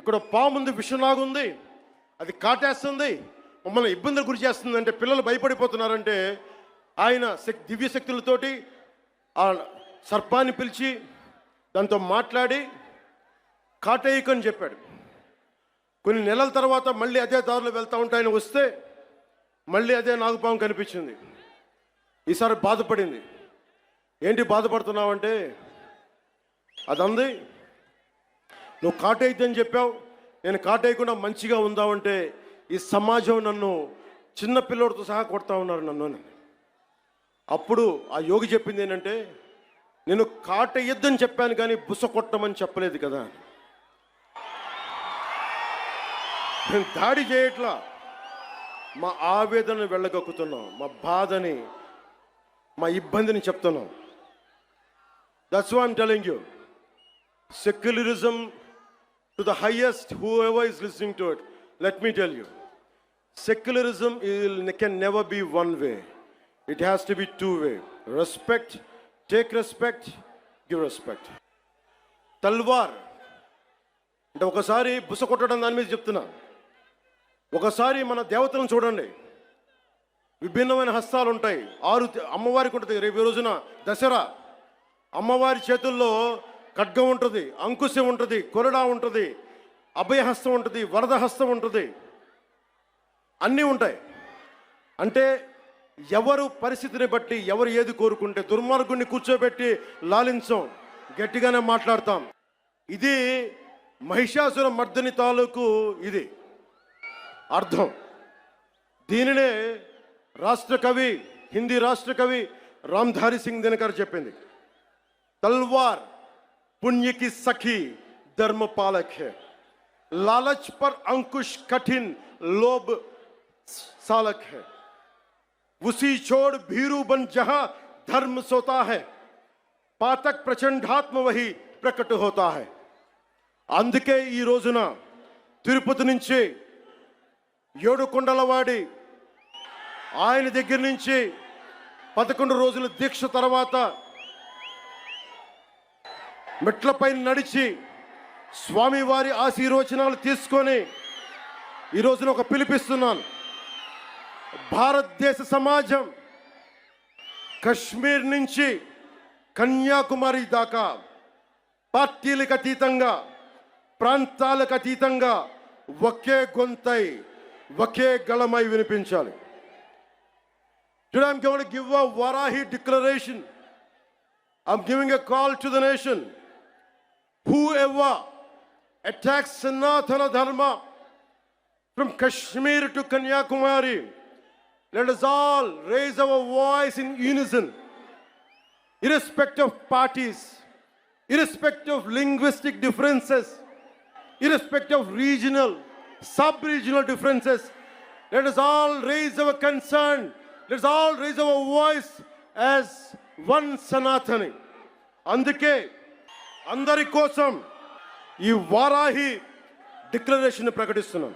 ఇక్కడ పాము ఉంది విషంలాగా ఉంది అది కాటేస్తుంది మమ్మల్ని ఇబ్బందులు గురి చేస్తుంది అంటే పిల్లలు భయపడిపోతున్నారంటే ఆయన శక్తి దివ్య శక్తులతోటి ఆ సర్పాన్ని పిలిచి దాంతో మాట్లాడి కాటేయకని చెప్పాడు. కొన్ని నెలల తర్వాత మళ్ళీ అదే దారిలో వెళ్తూ ఉంటాయని వస్తే మళ్ళీ అదే నాగుపాము కనిపించింది. ఈసారి బాధపడింది. ఏంటి బాధపడుతున్నావంటే అది అంది నువ్వు కాటేయద్దని చెప్పావు. నేను కాటేయకుండా మంచిగా ఉందామంటే ఈ సమాజం నన్ను చిన్న పిల్లోడితో సహా కొడతా ఉన్నారు నన్ను అని. అప్పుడు ఆ యోగి చెప్పింది ఏంటంటే నేను కాటేయద్దని చెప్పాను కానీ బుస కొట్టమని చెప్పలేదు కదా నేను దాడి చేయట్లా. మా ఆవేదనను వెళ్ళగక్కుతున్నాం. మా బాధని మా ఇబ్బందిని చెప్తున్నాం. That's why I'm telling you secularism to the highest, whoever is listening to it, let me tell you, secularism is- can never be one way. It has to be two way. Respect, take respect, give respect. తల్వార్ అంటే ఒకసారి బుస కొట్టడం దాని మీద చెప్తున్నా ఒకసారి మన దేవతలను చూడండి విభిన్నమైన హస్తాలు ఉంటాయి ఆరు అమ్మవారికి ఉంటుంది రేపు ఈ రోజున దసరా అమ్మవారి చేతుల్లో ఖడ్గం ఉంటుంది అంకుశం ఉంటుంది కొరడా ఉంటుంది అభయహస్తం ఉంటుంది వరదహస్తం ఉంటుంది. అన్నీ ఉంటాయి. అంటే ఎవరు పరిస్థితిని బట్టి ఎవరు ఏది కోరుకుంటే దుర్మార్గుని కూర్చోబెట్టి లాలించం గట్టిగానే మాట్లాడతాం. ఇది మహిషాసుర మర్దని తాలూకు ఇది. అర్థం. దీనినే రాష్ట్ర కవి హిందీ రాష్ట్ర కవి రామ్ధారి సింగ్ దినకర్ చెప్పింది. తల్వార్. पुण्य की सखी धर्म पालक है लालच पर अंकुश कठिन लोभ सालक है उसी छोड़ भीरू बन जहां धर्म सोता है पातक प्रचंडात्म वही ప్రకట హోతా హై అందుకే ఈ రోజున తిరుపతి నుంచి ఏడు కొండలవాడి ఆయన దగ్గర నుంచి పదకొండు రోజుల దీక్ష తర్వాత మెట్లపై నడిచి స్వామివారి ఆశీర్వచనాలు తీసుకొని ఈ రోజున ఒక పిలిపిస్తున్నాను భారతదేశ సమాజం కశ్మీర్ నుంచి కన్యాకుమారి దాకా పార్టీలకు అతీతంగా ప్రాంతాలకు అతీతంగా ఒకే గొంతై ఒకే గళమై వినిపించాలి Today I'm going to give a Varahi declaration. I'm giving a call to the nation. Whoever attacks Sanatana Dharma from Kashmir to Kanyakumari, let us all raise our voice in unison, irrespective of parties, irrespective of linguistic differences, irrespective of regional, sub-regional differences. Let us all raise our concern. Let us all raise our voice as one Sanatani. అందుకే అందరి కోసం ఈ Varahi declaration ప్రకటిస్తున్నాం.